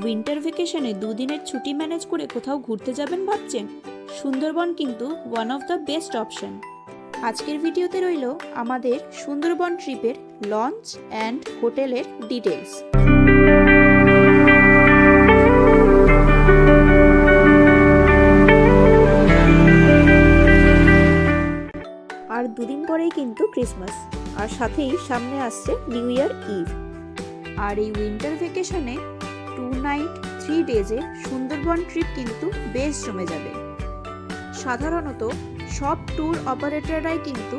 Winter ভেকেশনে দুদিনের ছুটি manage করে কোথাও ঘুরতে যাবেন ভাবছেন? সুন্দরবন কিন্তু one of the best option আজকের ভিডিওতে রইল আমাদের সুন্দরবন ট্রিপের লঞ্চ অ্যান্ড হোটেলের ডিটেলস আর দুদিন পরেই কিন্তু ক্রিসমাস, আর সাথেই সামনে আসছে নিউ ইয়ার ইভ। আর এই উইন্টার ভেকেশনে টু নাইট, থ্রি ডেজে সুন্দরবন ট্রিপ কিন্তু বেশ জমে যাবে। সাধারণত সব ট্যুর অপারেটররাই কিন্তু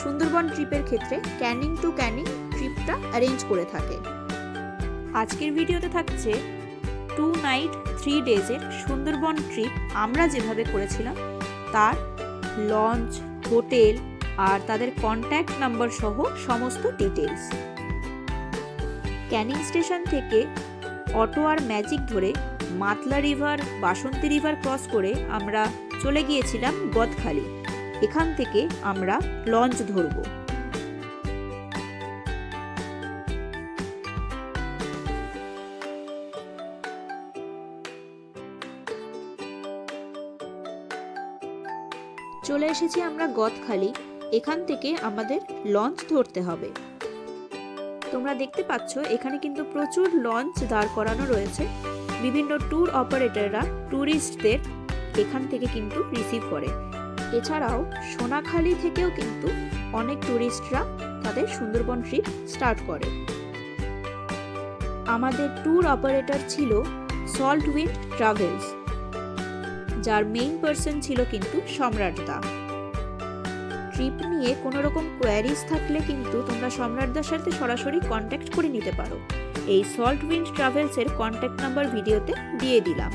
সুন্দরবন ট্রিপের ক্ষেত্রে ক্যানিং টু ক্যানিং ট্রিপটা অ্যারেঞ্জ করে থাকে। আজকের ভিডিওতে থাকছে টু নাইট, থ্রি ডেজের সুন্দরবন ট্রিপ আমরা যেভাবে করেছিলাম, তার লঞ্চ, হোটেল আর তাদের কন্ট্যাক্ট নাম্বার সহ সমস্ত ডিটেলস ক্যানিং স্টেশন থেকে অটো আর ম্যাজিক ধরে Matla river, Basanti river cross করে আমরা চলে গিয়েছিলাম গদখালি। এখান থেকে আমরা লঞ্চ ধরব। চলে এসেছি আমরা গদখালি। এখান থেকে আমাদের লঞ্চ ধরতে হবে। তোমরা দেখতে পাচ্ছ, এখানে কিন্তু প্রচুর লঞ্চ দাঁড় করানো রয়েছে। বিভিন্ন ট্যুর অপারেটররা ট্যুরিস্টদের এখান থেকে কিন্তু রিসিভ করে। এছাড়াও, সোনাখালি থেকেও কিন্তু অনেক ট্যুরিস্টরা তাদের সুন্দরবন ট্রিপ স্টার্ট করে। আমাদের ট্যুর অপারেটর ছিল সল্ট উইন্ড ট্রাভেলস যার মেইন পার্সন ছিল কিন্তু সম্রাট দা ট্রিপ নিয়ে কোনো রকম কোয়ারিজ থাকলে কিন্তু তোমরা সম্রাটদার সাথে সরাসরি কন্ট্যাক্ট করে নিতে পারো। এই সল্ট উইন্ড ট্রাভেলসের কন্ট্যাক্ট নাম্বার ভিডিওতে দিয়ে দিলাম।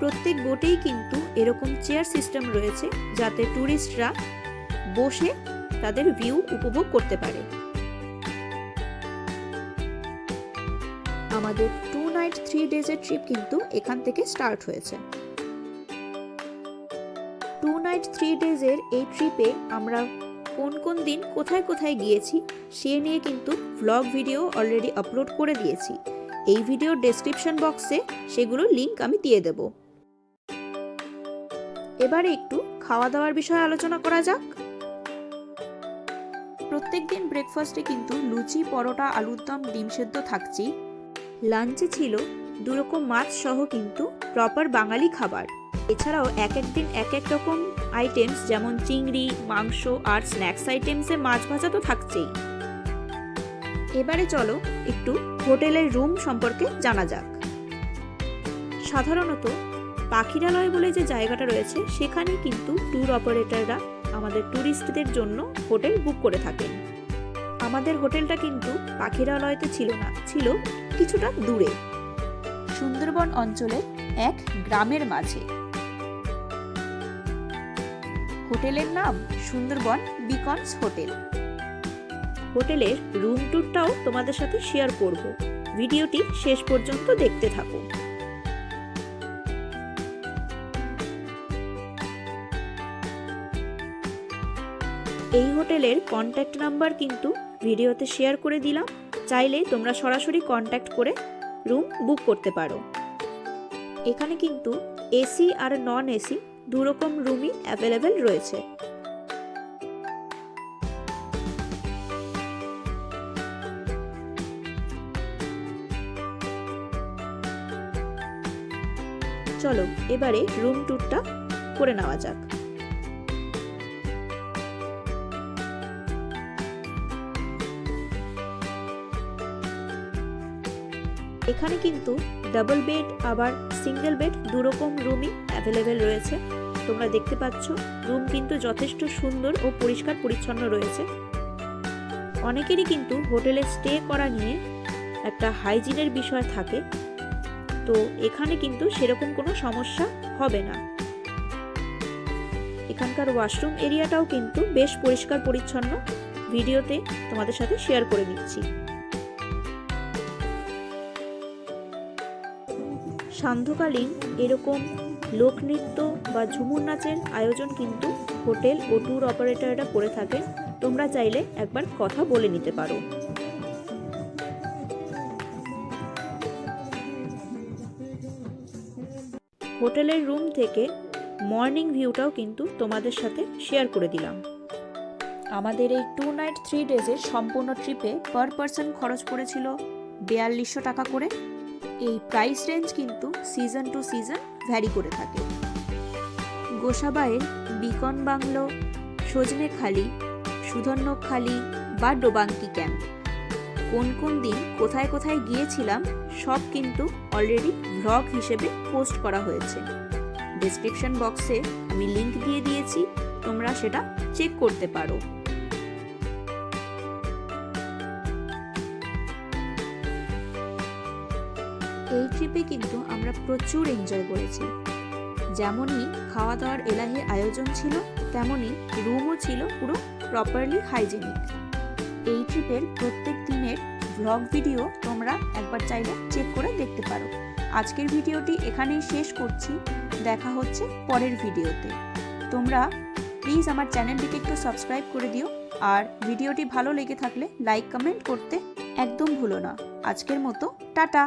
প্রত্যেক বোটেই কিন্তু এরকম চেয়ার সিস্টেম রয়েছে যাতে ট্যুরিস্টরা বসে তাদের ভিউ উপভোগ করতে পারে। আমাদের টু নাইট থ্রি ডেজের ট্রিপ কিন্তু এখান থেকে স্টার্ট হয়েছে। টু নাইট থ্রি ডেজের এই ট্রিপে আমরা কোন কোন দিন কোথায় কোথায় গিয়েছি, সে নিয়ে কিন্তু ভ্লগ ভিডিও অলরেডি আপলোড করে দিয়েছি। এই ভিডিওর ডেসক্রিপশন বক্সে সেগুলো লিংক আমি দিয়ে দেব। এবারে একটু খাওয়া দাওয়ার বিষয়ে আলোচনা করা যাক। প্রত্যেক দিন ব্রেকফাস্টে কিন্তু লুচি, পরোটা, আলুর দম, ডিম সেদ্ধ থাকছেই। লাঞ্চে ছিল দুরকম মাছ সহ কিন্তু প্রপার বাঙালি খাবার। এছাড়াও এক এক দিন এক এক রকম আইটেমস যেমন চিংড়ি, মাংস আর স্ন্যাক্স আইটেমসে মাছ ভাজা তো থাকছেই। এবারে চলো একটু হোটেলের রুম সম্পর্কে জানা যাক। সাধারণত পাখিরালয় বলে যে জায়গাটা রয়েছে সেখানে কিন্তু ট্যুর অপারেটররা আমাদের ট্যুরিস্টদের জন্য হোটেল বুক করে থাকেন। আমাদের হোটেলটা কিন্তু পাখিরালয়তে ছিল না, ছিল কিছুটা দূরে। সুন্দরবন অঞ্চলের এক গ্রামের মাঝে। হোটেলের নাম সুন্দরবন বিকনস হোটেল। হোটেলের রুম ট্যুরটাও তোমাদের সাথে শেয়ার করব। ভিডিওটি শেষ পর্যন্ত দেখতে থাকো। এই হোটেলের কন্ট্যাক্ট নাম্বার কিন্তু ভিডিওতে শেয়ার করে দিলাম। চাইলে তোমরা সরাসরি কন্ট্যাক্ট করে রুম বুক করতে পারো। এখানে কিন্তু এসি আর নন এসি দুরকম রুমই অ্যাভেলেবেল রয়েছে। চলো, এবারে রুম ট্যুরটা করে নেওয়া যাক। এখানে কিন্তু ডাবল বেড আবার সিঙ্গেল বেড দুরকম রুমই অ্যাভেলেবেল রয়েছে। তোমরা দেখতে পাচ্ছ, রুম কিন্তু যথেষ্ট সুন্দর ও পরিষ্কার পরিচ্ছন্ন রয়েছে। অনেকেরই কিন্তু হোটেলে স্টে করা নিয়ে একটা হাইজিনের বিষয় থাকে, তো এখানে কিন্তু সেরকম কোনো সমস্যা হবে না। এখানকার ওয়াশরুম এরিয়াটাও কিন্তু বেশ পরিষ্কার পরিচ্ছন্ন। ভিডিওতে তোমাদের সাথে শেয়ার করে নিচ্ছি সান্ধ্যকালীন এরকম লোকনৃত্য বা ঝুমুর নাচের আয়োজন কিন্তু হোটেল ও ট্যুর অপারেটররা করে থাকেন তোমরা চাইলে একবার কথা বলে নিতে পারো। হোটেলের রুম থেকে মর্নিং ভিউটাও কিন্তু তোমাদের সাথে শেয়ার করে দিলাম। আমাদের এই টু নাইট থ্রি ডেজের সম্পূর্ণ ট্রিপে পার পারসন খরচ পড়েছিল বিয়াল্লিশশো টাকা করে। এই প্রাইস রেঞ্জ কিন্তু সিজন টু সিজন ভ্যারি করে থাকে। গোসাবাইয়ের বিকন বাংলো সজনেখালি সুধন্যখালি বা ডোবাঙ্কি ক্যাম্প। কোন কোন দিন কোথায় কোথায় গিয়েছিলাম সব কিন্তু অলরেডি ভ্লগ হিসেবে পোস্ট করা হয়েছে। ডেসক্রিপশন বক্সে আমি লিংক দিয়ে দিয়েছি, তোমরা সেটা চেক করতে পারো। এই ট্রিপে কিন্তু আমরা প্রচুর এনজয় করেছি। যেমনই খাওয়া দাওয়ার এলাহি আয়োজন ছিল, তেমনই রুমও ছিল পুরো প্রপারলি হাইজেনিক এই ট্রিপের প্রত্যেক দিনের ভ্লগ ভিডিও তোমরা একবার চাইলে চেক করে দেখতে পারো। আজকের ভিডিওটি এখানেই শেষ করছি। দেখা হচ্ছে পরের ভিডিওতে। তোমরা প্লিজ আমার চ্যানেলটিকে একটু সাবস্ক্রাইব করে দিও। আর ভিডিওটি ভালো লেগে থাকলে লাইক কমেন্ট করতে একদম ভুলো না। আজকের মতো, টাটা!